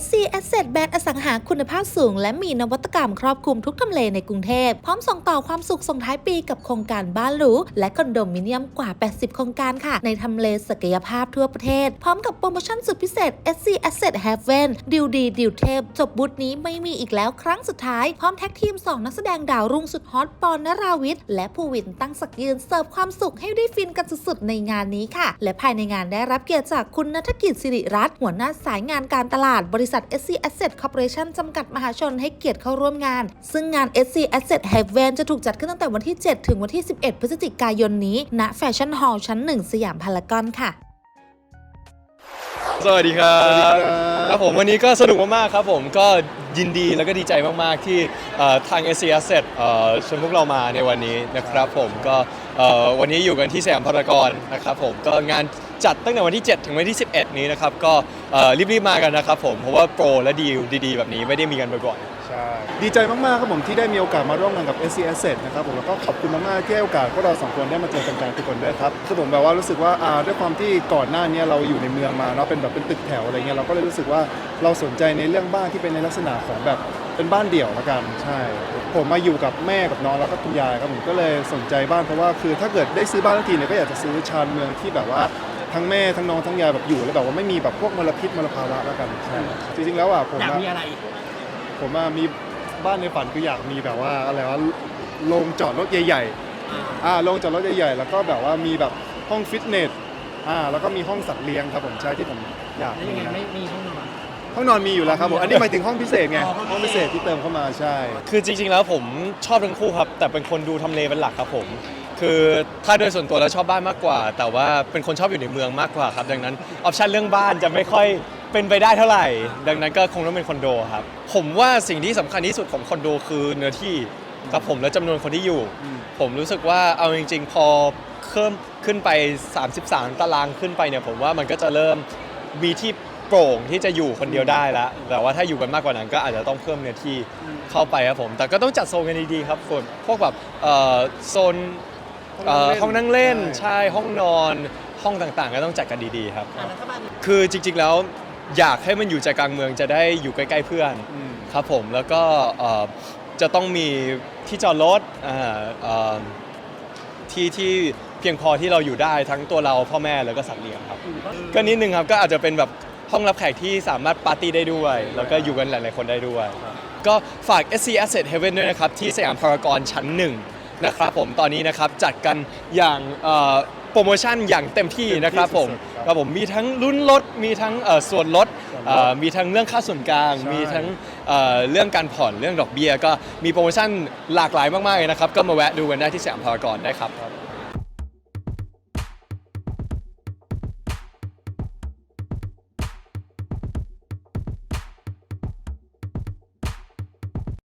SC Asset แบรนด์อสังหาคุณภาพสูง และมีนวัตกรรมครอบคลุมทุกทำเลในกรุงเทพ พร้อมส่งต่อความสุขส่งท้ายปีกับโครงการบ้านหรูและคอนโดมิเนียมกว่า 80 โครงการค่ะ ในทำเลศักยภาพทั่วประเทศ พร้อมกับโปรโมชั่นสุดพิเศษ SC Asset Heaven ดิวดีดิวเทพ จบบูธนี้ไม่มีอีกแล้วครั้งสุดท้าย พร้อมแท็กทีม 2 นักแสดงดาวรุ่งสุดฮอตปอนนราวิทย์และภูวินตั้งสักยืนเสิร์ฟความสุขให้ได้ฟินกันสุดๆในงานนี้ค่ะ และภายในงานได้รับเกียรติจากคุณนัฐกิจสิริรัตน์หัวหน้าสายงานการตลาดบริริษัท SC Asset Corporation จำกัดมหาชนให้เกียรติเข้าร่วมงาน ซึ่งงาน SC Asset Heaven จะถูกจัดขึ้นตั้งแต่วันที่ 7 ถึงวันที่ 11 พฤศจิกายนนี้ ณ แฟชั่นฮอลล์ชั้น 1 สยามพารากอนค่ะ สวัสดีครับครับผมวันนี้ก็สนุกมากๆครับผมก็ยินดีแล้วก็ดีใจมากๆที่เอ่อทาง s c s เอ่อชวนพวกเรามาในวันนี้นะครับผมก็เอ่อวันนี้อยู่กันที่สยามพารากอนนะครับผมก็งาน จัดตั้งแต่วันที่ 7 ถึงวันที่ 11 นี้นะครับ ก็เอ่อรีบๆมากันนะครับผม เพราะว่าโปรและดีลดีๆ แบบนี้ไม่ได้มีกันบ่อยๆ ใช่ดีใจมากๆครับผมที่ได้มีโอกาสมาร่วมงานกับ SC Asset นะครับผมแล้วก็ขอบคุณมากๆที่ให้โอกาสพวกเราสองคนได้มาเจอกันๆทุกคนด้วยครับคือผมแบบว่ารู้สึกว่าอ่าด้วยความที่ก่อนหน้านี้เราอยู่ในเมืองมาเนาะเป็นแบบเป็นตึกแถวอะไรเงี้ยเราก็เลยรู้สึกว่าเราสนใจในเรื่องบ้านที่เป็นในลักษณะของแบบเป็นบ้านเดี่ยวละกันใช่ ผมมาอยู่กับแม่กับน้องแล้วก็คุณยายครับผมก็เลยสนใจบ้านเพราะว่าคือถ้าเกิดได้ซื้อบ้านทันทีเนี่ยก็อยากจะซื้อชานเมืองที่แบบว่า ทั้งแม่ทั้งน้องทั้งยายแบบอยู่แล้วแบบว่าไม่มีแบบพวกมลพิษมลภาวะแล้วกันใช่จริงๆแล้วอะผมอยากอะมีอะไรผมอะมีบ้านในฝันคืออยากมีแบบว่าอะไรว่าโรงจอดรถใหญ่ๆอ่าโรงจอดรถใหญ่ๆ แล้วก็แบบว่ามีแบบห้องฟิตเนส อ่า แล้วก็มีห้องสัตว์เลี้ยงครับผมใช่ที่ผมอยากแล้วมียังไงนะไม่มีห้องนอนห้ องนอนมีอยู่แล้วครับผมอันนี้หมายถึงห้องพิเศษไงอ๋อห้ห้อองงพิพิเศเศษษที่เติมเข้ามาใช่ คือจริง ๆ แล้วผมชอบทั้งคู่ครับ แต่เป็นคนดูทำเลเป็นหลักครับผม คือถ้าโดยส่วนตัวแล้วชอบบ้านมากกว่า แต่ว่าเป็นคนชอบอยู่ในเมืองมากกว่าครับ ดังนั้นออปชันเรื่องบ้านจะไม่ค่อยเป็นไปได้เท่าไหร่ ดังนั้นก็คงต้องเป็นคอนโดครับ ผมว่าสิ่งที่สำคัญที่สุดของคอนโดคือเนื้อที่ครับผมและจำนวนคนที่อยู่อืมผมรู้สึกว่าเอาจริง ๆ พอเพิ่มขึ้นไป 33 ตารางขึ้นไปเนี่ยผมว่ามันก็จะเริ่มมีที่ โปร่งที่จะอยู่คนเดียวได้แล้วแต่ว่าถ้าอยู่กันมากกว่านั้นก็อาจจะต้องเพิ่มเนื้อที่เข้าไปครับผม แต่ก็ต้องจัดโซนกันดีๆครับส่วนพวกแบบเอ่อโซนเอ่อห้องนั่งเล่นใช่ห้องนอนห้องต่างๆ ก็ต้องจัดกันดีๆครับ อะแล้วถ้าบ้านคือจริงๆแล้วอยากให้มันอยู่ใจกลางเมืองจะได้อยู่ใกล้ๆเพื่อนอืมครับผมแล้วก็เอ่อจะต้องมีที่จอดรถอ่าเอ่อที่ที่เพียงพอที่เราอยู่ได้ทั้งตัวเราพ่อแม่แล้วก็สัตว์เลี้ยงครับ ก็นิดนึงครับก็อาจจะเป็นแบบ ห้องรับแขกที่สามารถปาร์ตี้ได้ด้วย แล้วก็อยู่กันหลายๆคนได้ด้วย ก็ฝาก SC Asset Heaven ด้วยนะครับ ที่สยามพารากอนชั้นหนึ่งนะครับผมตอนนี้นะครับจัดกันอย่างเอ่อโปรโมชั่นอย่างเต็มที่นะครับผมเต็มที่สุดๆครับครับผมมีทั้งรุ่นลดมีทั้งเอ่อส่วนลดส่วนลดเอ่อมีทั้งเรื่องค่าส่วนกลาง ใช่ มีทั้งเอ่อเรื่องการผ่อนเรื่องดอกเบี้ย ก็มีโปรโมชั่นหลากหลายมากๆเลยนะครับ ก็มาแวะดูกันได้ที่สยามพารากอนได้ครับ